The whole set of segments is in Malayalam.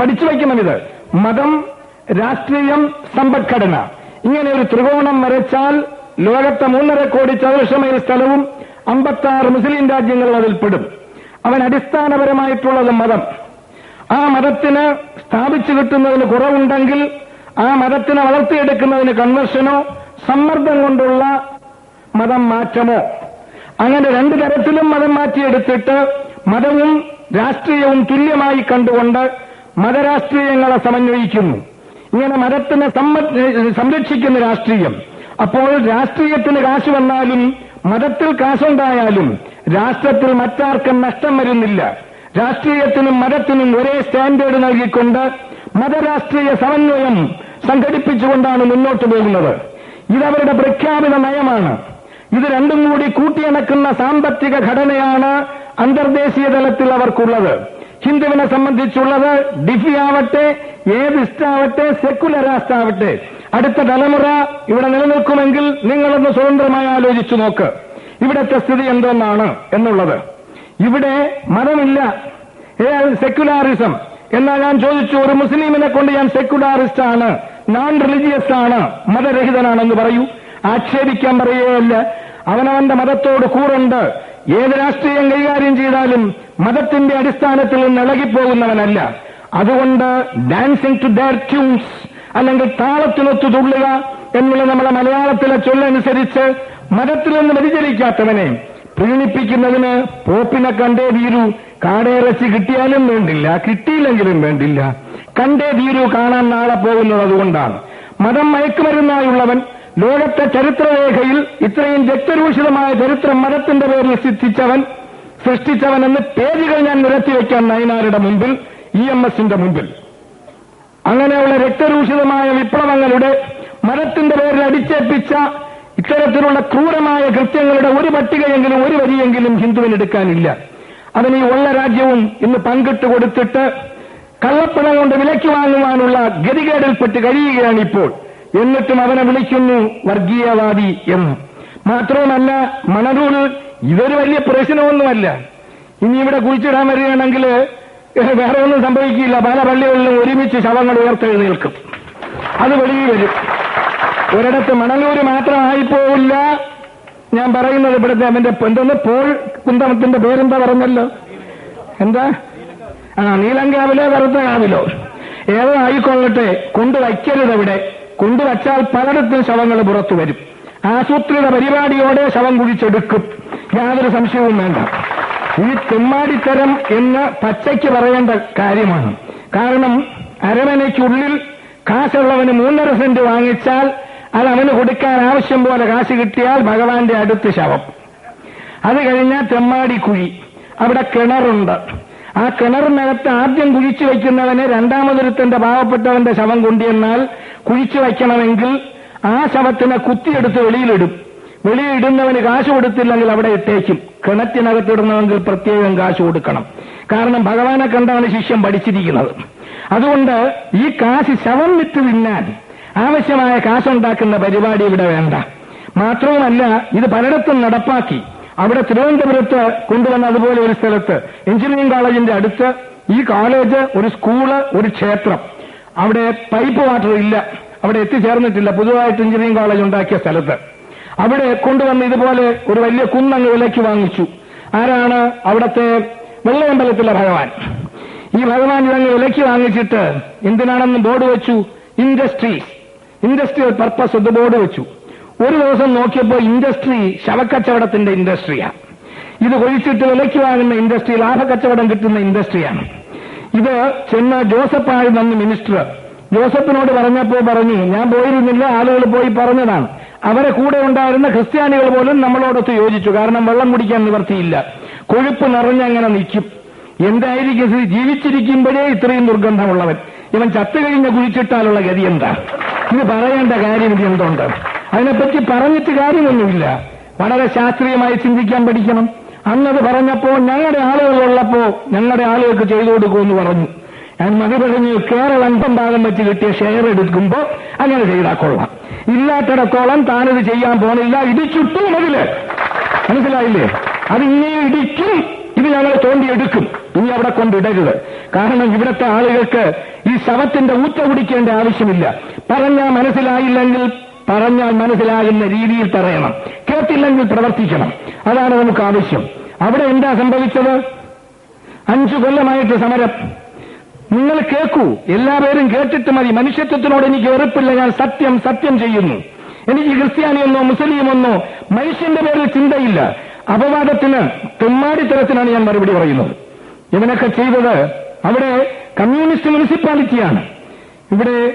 പഠിച്ചു വയ്ക്കണം ഇത്. മതം രാഷ്ട്രീയം സമ്പദ്ഘടന. ഇങ്ങനെ ഒരു ത്രികോണം വരച്ചാൽ ലോകത്തെ മൂന്നര കോടി ചതുരശ്ര മൈൽ സ്ഥലവും അമ്പത്തി ആറ് മുസ്ലിം രാജ്യങ്ങളും അതിൽ പെടും. അവൻ അടിസ്ഥാനപരമായിട്ടുള്ളത് മതം. ആ മതത്തിന് സ്ഥാപിച്ചു കിട്ടുന്നതിന് കുറവുണ്ടെങ്കിൽ ആ മതത്തിനെ വളർത്തിയെടുക്കുന്നതിന് കൺവെർഷനോ സമ്മർദ്ദം കൊണ്ടുള്ള മതം മാറ്റമോ? അങ്ങനെ രണ്ടു തരത്തിലും മതം മാറ്റിയെടുത്തിട്ട് മതവും രാഷ്ട്രീയവും തുല്യമായി കണ്ടുകൊണ്ട് മതരാഷ്ട്രീയങ്ങളെ സമന്വയിക്കുന്നു. ഇങ്ങനെ മതത്തിനെ സംരക്ഷിക്കുന്ന രാഷ്ട്രീയം. അപ്പോൾ രാഷ്ട്രീയത്തിന് കാശ് വന്നാലും മതത്തിൽ കാശുണ്ടായാലും രാഷ്ട്രത്തിൽ മറ്റാർക്കും നഷ്ടം വരുന്നില്ല. രാഷ്ട്രീയത്തിനും മതത്തിനും ഒരേ സ്റ്റാൻഡേർഡ് നൽകിക്കൊണ്ട് മതരാഷ്ട്രീയ സമന്വയം സംഘടിപ്പിച്ചുകൊണ്ടാണ് മുന്നോട്ട് പോകുന്നത്. ഇതവരുടെ പ്രഖ്യാപിത നയമാണ്. ഇത് രണ്ടും കൂടി കൂട്ടിയിണക്കുന്ന സാമ്പത്തിക ഘടനയാണ് അന്തർദേശീയ തലത്തിൽ അവർക്കുള്ളത്. ഹിന്ദുവിനെ സംബന്ധിച്ചുള്ളത് ഡിഫി ആവട്ടെ ഏത് ഇഷ്ടാവട്ടെ സെക്കുലർ ആസ്റ്റാവട്ടെ അടുത്ത തലമുറ ഇവിടെ നിലനിൽക്കുമെങ്കിൽ നിങ്ങളൊന്ന് സ്വതന്ത്രമായി ആലോചിച്ചു നോക്ക്. ഇവിടത്തെ സ്ഥിതി എന്തെന്നാണ് എന്നുള്ളത്. ഇവിടെ മതമില്ല. സെക്യുലാറിസം. എന്നാൽ ഞാൻ ചോദിച്ചു ഒരു മുസ്ലിമിനെ കൊണ്ട് ഞാൻ സെക്യുലാറിസ്റ്റ് ആണ് നോൺ റിലീജിയസ് ആണ് മതരഹിതനാണെന്ന് പറയൂ. ആക്ഷേപിക്കാൻ പറയുകയല്ല. അവനവന്റെ മതത്തോട് കൂറുണ്ട്. ഏത് രാഷ്ട്രീയം കൈകാര്യം ചെയ്താലും മതത്തിന്റെ അടിസ്ഥാനത്തിൽ നിന്ന് ഇളകിപ്പോകുന്നവനല്ല. അതുകൊണ്ട് ഡാൻസിംഗ് ടു ദർ ട്യൂൺസ് അല്ലെങ്കിൽ താളത്തിനൊത്തു തുള്ളുക എന്നുള്ള നമ്മുടെ മലയാളത്തിലെ ചൊല്ലനുസരിച്ച് മതത്തിൽ നിന്ന് വ്യതിചരിക്കാത്തവനെ പ്രീണിപ്പിക്കുന്നതിന് പോപ്പിനെ കണ്ടേ തീരൂ കാടയിറച്ചി കിട്ടിയാലും വേണ്ടില്ല കിട്ടിയില്ലെങ്കിലും വേണ്ടില്ല. കണ്ടേ തീരൂ കാണാൻ നാളെ പോകുന്നത് അതുകൊണ്ടാണ്. മതം മയക്കുമരുന്നായുള്ളവൻ ലോകത്തെ ചരിത്രരേഖയിൽ ഇത്രയും രക്തരൂഷിതമായ ചരിത്രം മതത്തിന്റെ പേരിൽ സിദ്ധിച്ചവൻ സൃഷ്ടിച്ചവൻ എന്ന് പേരുകൾ ഞാൻ നിരത്തിവെക്കാൻ നയനാരുടെ മുമ്പിൽ ഇ എം എസിന്റെ മുമ്പിൽ. അങ്ങനെയുള്ള രക്തരൂഷിതമായ വിപ്ലവങ്ങളുടെ മരത്തിന്റെ പേരിൽ അടിച്ചേൽപ്പിച്ച ഇത്തരത്തിലുള്ള ക്രൂരമായ കൃത്യങ്ങളുടെ ഒരു പട്ടികയെങ്കിലും ഒരു വരിയെങ്കിലും ഹിന്ദുവിന് എടുക്കാനില്ല. അതിന് ഈ ഉള്ള രാജ്യവും ഇന്ന് പങ്കിട്ട് കൊടുത്തിട്ട് കള്ളപ്പണം കൊണ്ട് വിലയ്ക്ക് വാങ്ങുവാനുള്ള ഗതികേടിൽപ്പെട്ട് കഴിയുകയാണ് ഇപ്പോൾ. എന്നിട്ടും അവനെ വിളിക്കുന്നു വർഗീയവാദി എന്ന്. മാത്രവുമല്ല മണരൂൾ ഇതൊരു വലിയ പ്രശ്നമൊന്നുമല്ല. ഇനി ഇവിടെ കുഴിച്ചിടാൻ വരികയാണെങ്കിൽ വേറെ ഒന്നും സംഭവിക്കില്ല. പല പള്ളികളിലും ഒരുമിച്ച് ശവങ്ങൾ ഉയർത്തെഴുന്നേൽക്കും. അത് വെളിയിൽ വരും. ഒരിടത്ത് മണലൂര് മാത്രമായി പോവില്ല ഞാൻ പറയുന്നത് ഇവിടുത്തെ അവന്റെ എന്തെന്ന്? പോൾ കുന്തമത്തിന്റെ പേരെന്താ പറഞ്ഞല്ലോ? എന്താ? ആ നീലങ്കാവിലോ കറുത്ത കാവിലോ ഏതോ ആയിക്കൊള്ളട്ടെ. കൊണ്ടുവയ്ക്കരുത് ഇവിടെ കൊണ്ടുവച്ചാൽ പലയിടത്തും ശവങ്ങൾ പുറത്തു വരും. ആസൂത്രിത പരിപാടിയോടെ ശവം കുഴിച്ചെടുക്കും. യാതൊരു സംശയവും വേണ്ട. ഈ തെമ്മാടിത്തരം എന്ന് പച്ചയ്ക്ക് പറയേണ്ട കാര്യമാണ്. കാരണം അരമനയ്ക്കുള്ളിൽ കാശുള്ളവന് മൂന്നര സെന്റ് വാങ്ങിച്ചാൽ അത് അവന് കൊടുക്കാൻ ആവശ്യം പോലെ കാശ് കിട്ടിയാൽ ഭഗവാന്റെ അടുത്ത് ശവം. അത് കഴിഞ്ഞാൽ തെമ്മാടി കുഴി. അവിടെ കിണറുണ്ട്. ആ കിണറിനകത്ത് ആദ്യം കുഴിച്ചു വയ്ക്കുന്നവന് രണ്ടാമതൊരുത്തന്റെ പാവപ്പെട്ടവന്റെ ശവം കൊണ്ടുവന്നാൽ കുഴിച്ചു വയ്ക്കണമെങ്കിൽ ആ ശവത്തിനെ കുത്തിയെടുത്ത് വെളിയിലിടും. വെളിയിടുന്നവന് കാശ് കൊടുത്തില്ലെങ്കിൽ അവിടെ ഇട്ടേക്കും. കിണറ്റിനകത്തിടുന്നവെങ്കിൽ പ്രത്യേകം കാശ് കൊടുക്കണം. കാരണം ഭഗവാനെ കണ്ടാണ് ശിഷ്യം പഠിച്ചിരിക്കുന്നത്. അതുകൊണ്ട് ഈ കാശ് ശവം വിറ്റ് തിന്നാൻ ആവശ്യമായ കാശുണ്ടാക്കുന്ന പരിപാടി ഇവിടെ വേണ്ട. മാത്രവുമല്ല ഇത് പലയിടത്തും നടപ്പാക്കി. അവിടെ തിരുവനന്തപുരത്ത് കൊണ്ടുവന്ന അതുപോലെ ഒരു സ്ഥലത്ത് എഞ്ചിനീയറിംഗ് കോളേജിന്റെ അടുത്ത് ഈ കോളേജ് ഒരു സ്കൂൾ ഒരു ക്ഷേത്രം. അവിടെ പൈപ്പ് വാട്ടർ ഇല്ല. അവിടെ എത്തിച്ചേർന്നിട്ടില്ല. പുതുതായിട്ട് എഞ്ചിനീയറിംഗ് കോളേജ് ഉണ്ടാക്കിയ സ്ഥലത്ത്. അവിടെ കൊണ്ടുവന്ന് ഇതുപോലെ ഒരു വലിയ കുന്നങ്ങ് വിലയ്ക്ക് വാങ്ങിച്ചു. ആരാണ് അവിടത്തെ വെള്ളയമ്പലത്തിലെ ഭഗവാൻ? ഈ ഭഗവാൻ ഇതങ്ങ് വിലയ്ക്ക് വാങ്ങിച്ചിട്ട് എന്തിനാണെന്ന് ബോർഡ് വെച്ചു? ഇൻഡസ്ട്രീസ് ഇൻഡസ്ട്രിയൽ പർപ്പസ് ഇത് ബോർഡ് വെച്ചു. ഒരു ദിവസം നോക്കിയപ്പോൾ ഇൻഡസ്ട്രി ശവക്കച്ചവടത്തിന്റെ ഇൻഡസ്ട്രിയാണ് ഇത് ഒഴിച്ചിട്ട് വിലയ്ക്ക് വാങ്ങുന്ന ഇൻഡസ്ട്രി ലാഭക്കച്ചവടം കിട്ടുന്ന ഇൻഡസ്ട്രിയാണ് ഇത് ചെന്ന ജോസഫായിരുന്നു അന്ന് മിനിസ്റ്റർ ജോസഫിനോട് പറഞ്ഞപ്പോ പറഞ്ഞു ഞാൻ പോയിരുന്നില്ല ആളുകൾ പോയി പറഞ്ഞതാണ്. അവരെ കൂടെ ഉണ്ടായിരുന്ന ക്രിസ്ത്യാനികൾ പോലും നമ്മളോടൊത്ത് യോജിച്ചു. കാരണം വെള്ളം കുടിക്കാൻ നിവർത്തിയില്ല. കൊഴുപ്പ് നിറഞ്ഞങ്ങനെ നിൽക്കും. എന്തായിരിക്കും സ്ഥിതി ജീവിച്ചിരിക്കുമ്പോഴേ ഇത്രയും ദുർഗന്ധമുള്ളവൻ. ഇവൻ ചത്തു ചത്തുകഴിഞ്ഞ കുഴിച്ചിട്ടാലുള്ള ഗതി എന്താ? ഇത് പറയേണ്ട കാര്യം ഇത് എന്തുണ്ട്? അതിനെപ്പറ്റി പറഞ്ഞിട്ട് കാര്യമൊന്നുമില്ല. വളരെ ശാസ്ത്രീയമായി ചിന്തിക്കാൻ പഠിക്കണം. അന്നത് പറഞ്ഞപ്പോ ഞങ്ങളുടെ ആളുകളുള്ളപ്പോ ഞങ്ങളുടെ ആളുകൾക്ക് ചെയ്തു കൊടുക്കുമെന്ന് പറഞ്ഞു. ഞാൻ മതി പറഞ്ഞു കേരളം ഭാഗം വെച്ച് കിട്ടിയ ഷെയർ എടുക്കുമ്പോ അങ്ങനെ ചെയ്താൽ കൊള്ളാം. ഇല്ലാത്തിടത്തോളം താനിത് ചെയ്യാൻ പോണില്ല ഇടിച്ചുട്ടും അതിൽ മനസ്സിലായില്ലേ? അത് ഇങ്ങനെ ഇടിക്കും ഇത് ഞങ്ങൾ തോണ്ടിയെടുക്കും ഇനി അവിടെ കൊണ്ടിടരുത്. കാരണം ഇവിടുത്തെ ആളുകൾക്ക് ഈ ശവത്തിന്റെ ഊറ്റ കുടിക്കേണ്ട ആവശ്യമില്ല. പറഞ്ഞാൽ മനസ്സിലായില്ലെങ്കിൽ പറഞ്ഞാൽ മനസ്സിലാകുന്ന രീതിയിൽ പറയണം കേട്ടില്ലെങ്കിൽ പ്രവർത്തിക്കണം. അതാണ് നമുക്ക് ആവശ്യം. അവിടെ എന്താ സംഭവിച്ചത്? അഞ്ചു കൊല്ലമായിട്ട് സമരം. നിങ്ങൾ കേൾക്കൂ എല്ലാവരും കേട്ടിട്ട് മതി. മനുഷ്യത്വത്തിനോട് എനിക്ക് വെറുപ്പില്ല. ഞാൻ സത്യം സത്യം ചെയ്യുന്നു. എനിക്ക് ക്രിസ്ത്യാനിയെന്നോ മുസ്ലിമെന്നോ മനുഷ്യന്റെ പേരിൽ ചിന്തയില്ല. അപവാദത്തിന് തെമ്മാടിത്തരത്തിനാണ് ഞാൻ മറുപടി പറയുന്നത്. ഇവനൊക്കെ ചെയ്തത് അവിടെ കമ്മ്യൂണിസ്റ്റ് മുനിസിപ്പാലിറ്റിയാണ്. ഇവിടെ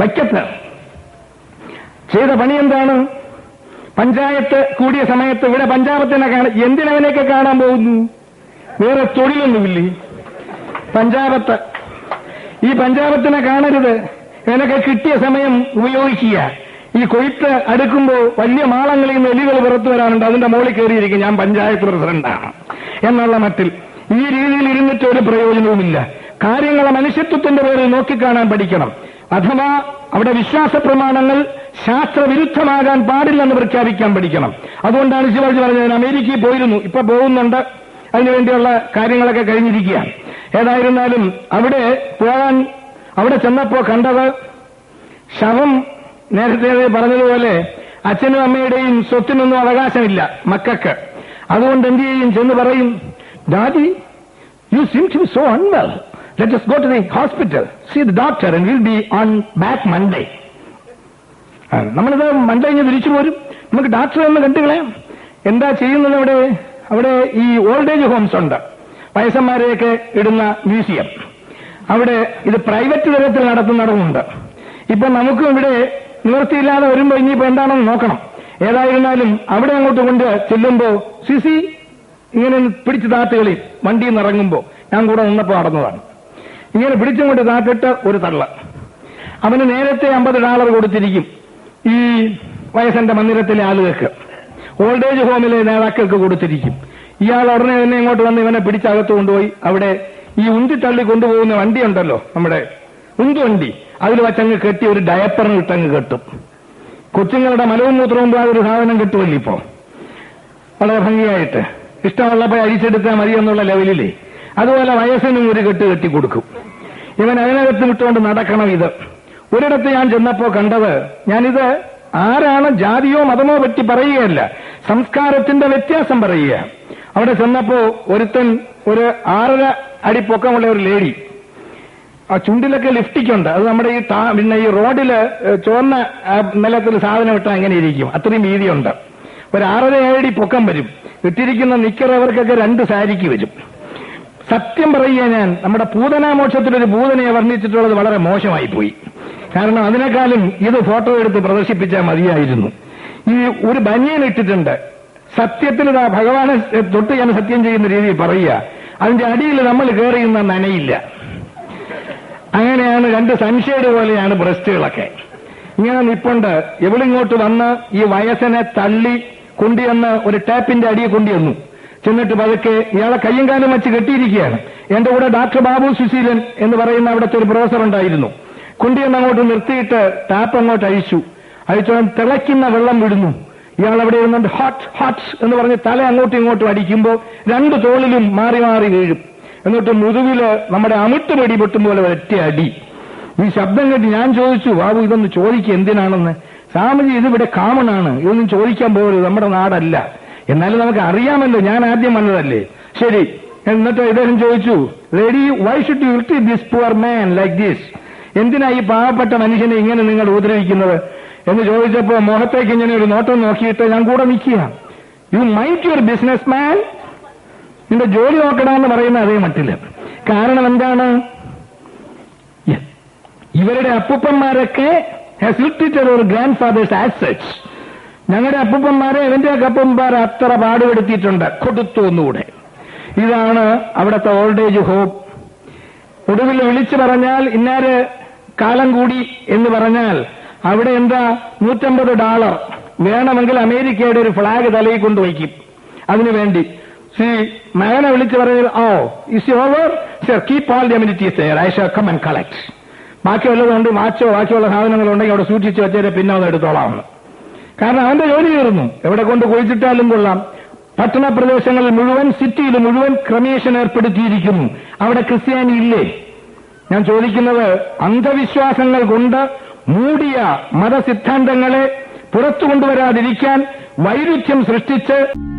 വൈക്കത്ത്. ചെയ്ത പണി എന്താണ്? പഞ്ചായത്ത് കൂടിയ സമയത്ത് ഇവിടെ പഞ്ചായത്തിനെ കാണാൻ എന്തിനവനെയൊക്കെ കാണാൻ പോകുന്നു? വേറെ തൊഴിലൊന്നുമില്ലേ? പഞ്ചായത്ത് ഈ പഞ്ചാബത്തിനെ കാണരുത്. ഇതിനൊക്കെ കിട്ടിയ സമയം ഉപയോഗിക്കുക. ഈ കൊയ്ത്ത് അടുക്കുമ്പോൾ വലിയ മാളങ്ങളിൽ നിന്ന് എലികൾ പുറത്തു വരാനുണ്ട്. അതിന്റെ മുകളിൽ കയറിയിരിക്കും. ഞാൻ പഞ്ചായത്ത് പ്രസിഡന്റാണ്. എന്നുള്ള മട്ടിൽ ഈ രീതിയിൽ ഇരുന്നിട്ട് ഒരു പ്രയോജനവുമില്ല. കാര്യങ്ങളെ മനുഷ്യത്വത്തിന്റെ പേരിൽ നോക്കിക്കാണാൻ പഠിക്കണം. അഥവാ അവിടെ വിശ്വാസ പ്രമാണങ്ങൾ ശാസ്ത്രവിരുദ്ധമാകാൻ പാടില്ലെന്ന് പ്രഖ്യാപിക്കാൻ പഠിക്കണം. അതുകൊണ്ടാണ് ശിവാജി പറഞ്ഞത് അമേരിക്കയിൽ പോയിരുന്നു. ഇപ്പൊ പോകുന്നുണ്ട്. അതിനുവേണ്ടിയുള്ള കാര്യങ്ങളൊക്കെ കഴിഞ്ഞിരിക്കുകയാണ്. ഏതായിരുന്നാലും അവിടെ പോകാൻ അവിടെ ചെന്നപ്പോ കണ്ടത് ശവം നേരത്തെ പറഞ്ഞതുപോലെ അച്ഛനും അമ്മയുടെയും സ്വത്തിനൊന്നും അവകാശമില്ല മക്കൾക്ക്. അതുകൊണ്ട് എന്ത് ചെയ്യും? ചെന്ന് പറയും daddy you seem to be so unwell let's go to the hospital see the doctor and will be on back Monday നമ്മളിത് മൺഡേ ഇങ്ങനെ തിരിച്ചു പോരും. നമുക്ക് ഡോക്ടറെ ഒന്ന് കണ്ടുകളയാം. എന്താ ചെയ്യുന്നത് അവിടെ? അവിടെ ഈ ഓൾഡ് ഏജ് ഹോംസ് ഉണ്ട്. വയസ്സന്മാരെയൊക്കെ ഇടുന്ന മ്യൂസിയം. അവിടെ ഇത് പ്രൈവറ്റ് തലത്തിൽ നടത്തുന്നിടമുണ്ട്. ഇപ്പൊ നമുക്കും ഇവിടെ നിവൃത്തിയില്ലാതെ വരുമ്പോ ഇനിയിപ്പോ എന്താണെന്ന് നോക്കണം. ഏതായിരുന്നാലും അവിടെ അങ്ങോട്ട് കൊണ്ട് ചെല്ലുമ്പോ സിസി ഇങ്ങനെ പിടിച്ച് താത്തുകളി വണ്ടിയിൽ നിന്ന് ഇറങ്ങുമ്പോ ഞാൻ കൂടെ നിന്നപ്പോ നടന്നതാണ്. ഇങ്ങനെ പിടിച്ചും കൊണ്ട് താത്തിട്ട് ഒരു തള്ള. അവന് നേരത്തെ അമ്പത് ഡോളർ കൊടുത്തിരിക്കും ഈ വയസ്സന്റെ മന്ദിരത്തിലെ ആളുകൾക്ക്. ഓൾഡ് ഏജ് ഹോമിലെ നേതാക്കൾക്ക് കൊടുത്തിരിക്കും. ഇയാൾ ഉടനെ തന്നെ ഇങ്ങോട്ട് വന്ന് ഇവനെ പിടിച്ചകത്ത് കൊണ്ടുപോയി. അവിടെ ഈ ഉന്തി തള്ളി കൊണ്ടുപോകുന്ന വണ്ടി ഉണ്ടല്ലോ നമ്മുടെ ഉന്തുവണ്ടി അതിൽ വച്ചങ്ങ് കെട്ടി ഒരു ഡയപ്പറിന് ഇട്ടങ്ങ് കെട്ടും. കൊച്ചുങ്ങളുടെ മലവും മൂത്രവും പോകാതെ ഒരു സാധനം കെട്ടുമല്ലോ ഇപ്പോ. വളരെ ഭംഗിയായിട്ട്. ഇഷ്ടമുള്ളപ്പോ അഴിച്ചെടുത്താൽ മതി എന്നുള്ള ലെവലിലേ. അതുപോലെ വയസ്സിനും ഒരു കെട്ട് കെട്ടി കൊടുക്കും. ഇവൻ അതിനകത്ത് വിട്ടുകൊണ്ട് നടക്കണം ഇത്. ഒരിടത്ത് ഞാൻ ചെന്നപ്പോ കണ്ടത് ഞാനിത് ആരാണ് ജാതിയോ മതമോ പറ്റി പറയുകയല്ല. സംസ്കാരത്തിന്റെ വ്യത്യാസം പറയുക അവിടെ ചെന്നപ്പോ ഒരുത്തൻ ഒരു ആറര അടി പൊക്കമുള്ള ഒരു ലേഡി ആ ചുണ്ടിലൊക്കെ ലിഫ്റ്റിക്കുണ്ട് അത് നമ്മുടെ ഈ പിന്നെ ഈ റോഡിൽ ചുവന്ന നിലത്തിൽ സാധനം ഇട്ടാൽ അങ്ങനെ ഇരിക്കും? അത്രയും വീതിയുണ്ട്. ഒരു ആറര ഏഴടി പൊക്കം വരും. ഇട്ടിരിക്കുന്ന നിക്കറവർക്കൊക്കെ രണ്ട് സാരിക്ക് വരും. സത്യം പറയുക ഞാൻ നമ്മുടെ പൂതനാമോക്ഷത്തിലൊരു പൂതനയെ വർണിച്ചിട്ടുള്ളത് വളരെ മോശമായി പോയി. കാരണം അതിനേക്കാളും ഇത് ഫോട്ടോ എടുത്ത് പ്രദർശിപ്പിച്ചാൽ മതിയായിരുന്നു. ഈ ഒരു ബനിയൻ ഇട്ടിട്ടുണ്ട്. സത്യത്തിൽ ഇതാ ഭഗവാനെ തൊട്ട് ഞാൻ സത്യം ചെയ്യുന്ന രീതിയിൽ പറയുക. അതിന്റെ അടിയിൽ നമ്മൾ കയറിയുന്ന നനയില്ല. അങ്ങനെയാണ് രണ്ട് സൺഷെയ്ഡ് പോലെയാണ് ബ്രസ്റ്റുകളൊക്കെ. ഇങ്ങനെ നിപ്പുണ്ട് എവിളിങ്ങോട്ട് വന്ന് ഈ വയസ്സിനെ തള്ളി കൊണ്ടുവന്ന് ഒരു ടാപ്പിന്റെ അടിയെ കൊണ്ടുവന്നു. ചെന്നിട്ട് പതുക്കെ ഇയാളെ കയ്യും കാലും വെച്ച് കെട്ടിയിരിക്കുകയാണ്. എന്റെ കൂടെ ഡോക്ടർ ബാബു സുശീലൻ എന്ന് പറയുന്ന അവിടുത്തെ ഒരു പ്രൊഫസർ ഉണ്ടായിരുന്നു. കൊണ്ടുവന്ന് അങ്ങോട്ട് നിർത്തിയിട്ട് ടാപ്പ് അങ്ങോട്ട് അഴിച്ചു. അഴിച്ചോളം തിളയ്ക്കുന്ന വെള്ളം വിടുന്നു. ഇയാൾ അവിടെ ഇരുന്നുകൊണ്ട് ഹോട്ട് ഹോട്ട് എന്ന് പറഞ്ഞ് തല അങ്ങോട്ടും ഇങ്ങോട്ടും അടിക്കുമ്പോൾ രണ്ട് തോളിലും മാറി മാറി വീഴും. എന്നിട്ട് മുതുവിൽ നമ്മുടെ അമിട്ട് പടി പൊട്ടും പോലെ ഒറ്റ അടി. ഈ ശബ്ദം കേട്ട് ഞാൻ ചോദിച്ചു ബാബു ഇതൊന്ന് ചോദിക്കുക എന്തിനാണെന്ന്? സ്വാമിജി ഇതിവിടെ കാമണാണ് ഇതൊന്നും ചോദിക്കാൻ പോകരുത്. നമ്മുടെ നാടല്ല. എന്നാലും നമുക്ക് അറിയാമല്ലോ. ഞാൻ ആദ്യം വന്നതല്ലേ. ശരി. എന്നിട്ട് ഇദ്ദേഹം ചോദിച്ചു Reddy why should you treat this poor man like this എന്തിനാ ഈ പാവപ്പെട്ട മനുഷ്യനെ ഇങ്ങനെ നിങ്ങൾ ഉപദ്രവിക്കുന്നത്? എന്ന് ചോദിച്ചപ്പോ മുഖത്തേക്ക് ഇങ്ങനെ ഒരു നോട്ടം നോക്കിയിട്ട് ഞാൻ കൂടെ നിൽക്കുക. You might your business man നിന്റെ ജോലി നോക്കണമെന്ന് പറയുന്ന അതേ മട്ടില്ല കാരണം എന്താണ്. ഇവരുടെ അപ്പൂപ്പന്മാരൊക്കെ has limited our grandfathers assets ഞങ്ങളുടെ അപ്പൂപ്പന്മാരെ ഇവന്റെയൊക്കെ അപ്പന്മാരെ അത്ര പാടുപെടുത്തിയിട്ടുണ്ട്. കൊടുത്തു ഒന്നുകൂടെ. ഇതാണ് അവിടുത്തെ ഓൾഡ് ഏജ് ഹോം ഒടുവിൽ വിളിച്ചു പറഞ്ഞാൽ ഇന്നാര് കാലം കൂടി എന്ന് പറഞ്ഞാൽ അവിടെ എന്താ നൂറ്റമ്പത് ഡോളർ വേണമെങ്കിൽ അമേരിക്കയുടെ ഒരു ഫ്ലാഗ് തലയിൽ കൊണ്ടുവയ്ക്കും അതിനു വേണ്ടി. സി മകനെ വിളിച്ചു പറഞ്ഞാൽ ഓ is over sir keep all the amenities I shall come and collect ബാക്കി വല്ലതുകൊണ്ട് വാച്ചോ ബാക്കിയുള്ള സാധനങ്ങളുണ്ടെങ്കിൽ അവിടെ സൂക്ഷിച്ചു വെച്ചേരെ പിന്നെ അത് എടുത്തോളാം. കാരണം അവന്റെ ജോലി തീർന്നു. എവിടെ കൊണ്ട് കുഴിച്ചിട്ടാലും കൊള്ളാം. പട്ടണ പ്രദേശങ്ങളിൽ മുഴുവൻ സിറ്റിയിൽ മുഴുവൻ ക്രമേഷൻ ഏർപ്പെടുത്തിയിരിക്കുന്നു. അവിടെ ക്രിസ്ത്യാനി ഇല്ലേ? ഞാൻ ചോദിക്കുന്നത് അന്ധവിശ്വാസങ്ങൾ കൊണ്ട് മൂടിയ മതസിദ്ധാന്തങ്ങളെ പുറത്തു കൊണ്ടുവരാതിരിക്കാൻ വൈരുദ്ധ്യം സൃഷ്ടിച്ച്